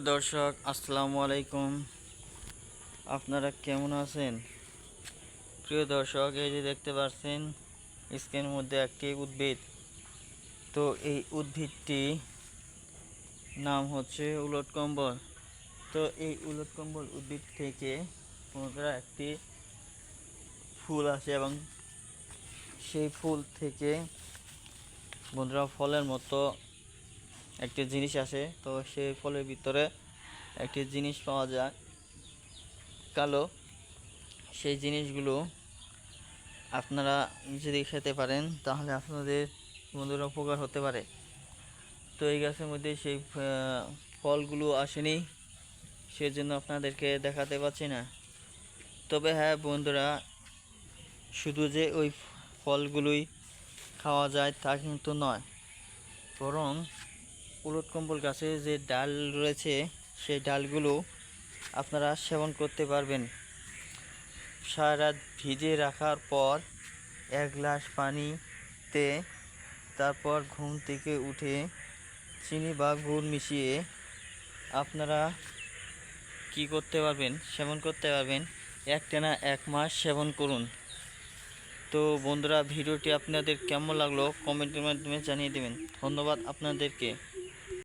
দর্শক, আসসালামু আলাইকুম। আপনারা কেমন আছেন? প্রিয় দর্শক, এই যে দেখতে পাচ্ছেন স্ক্রিনের মধ্যে একটি উদ্ভিদ। তো এই উদ্ভিদটি নাম হচ্ছে উলট কম্বল। তো এই উলট কম্বল উদ্ভিদ থেকে বন্ধুরা একটি ফুল আসে এবং সেই ফুল থেকে বন্ধুরা ফলের মতো একটি জিনিস আসে, তো সেই ফলের ভিতরে একটি জিনিস পাওয়া যায়, কালো। সেই জিনিসগুলো আপনারা যদি খেতে পারেন, তাহলে আপনাদের বন্ধুরা উপকার হতে পারে। তো এই গাছের মধ্যে সেই ফলগুলো আসেনি, সেজন্য আপনাদেরকে দেখাতে পারছি না। তবে হ্যাঁ বন্ধুরা, শুধু যে ওই ফলগুলোই খাওয়া যায় তা কিন্তু নয়, বরং উলট কম্বল গাছে যে ডাল রয়েছে, সেই ডালগুলো আপনারা সেবন করতে পারবেন। সারা রাত ভিজিয়ে রাখার পর এক গ্লাস পানিতে তারপর ঘুম থেকে উঠে চিনি বা গুড় মিশিয়ে আপনারা কি করতে পারবেন? সেবন করতে পারবেন। একটানা এক মাস সেবন করুন। তো বন্ধুরা, ভিডিওটি আপনাদের কেমন লাগল? কমেন্টের মাধ্যমে জানিয়ে দেবেন। ধন্যবাদ আপনাদেরকে।